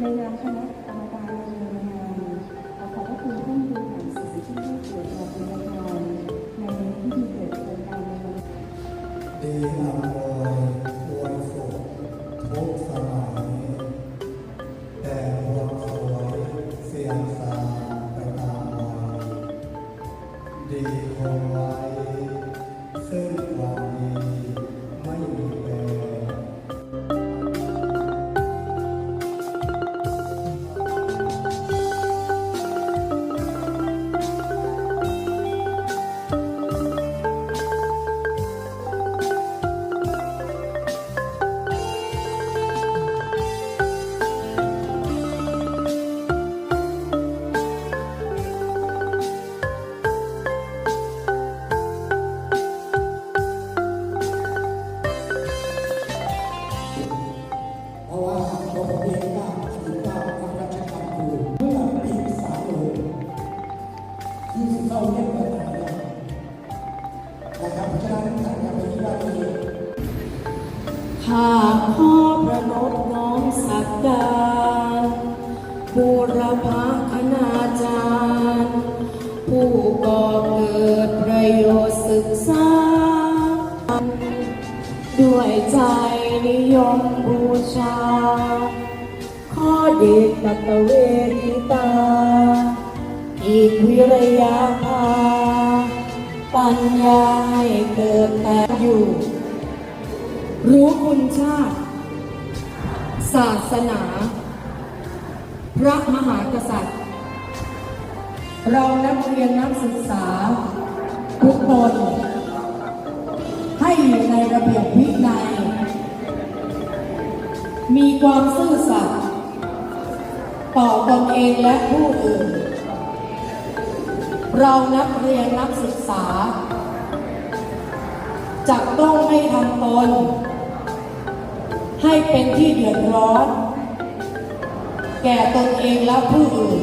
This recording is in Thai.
ในนา ข้าพ่อประนบน้อมสักกาบูรพาคณาจารย์ ผู้ก่อเกิดประโยชน์ศึกษา ด้วยใจนิยมบูชา ข้อเดชกัตเวทิ รู้คุณชาติ ศาสนา พระมหากษัตริย์ เรานักเรียนนักศึกษา ทุกคน ให้อยู่ในระเบียบวินัย มีความซื่อสัตย์ต่อตนเองและผู้อื่น เรานักเรียนนักศึกษาจะต้องไม่ทำตน ให้เป็นที่เดือดร้อน แก่ตนเองและผู้อื่น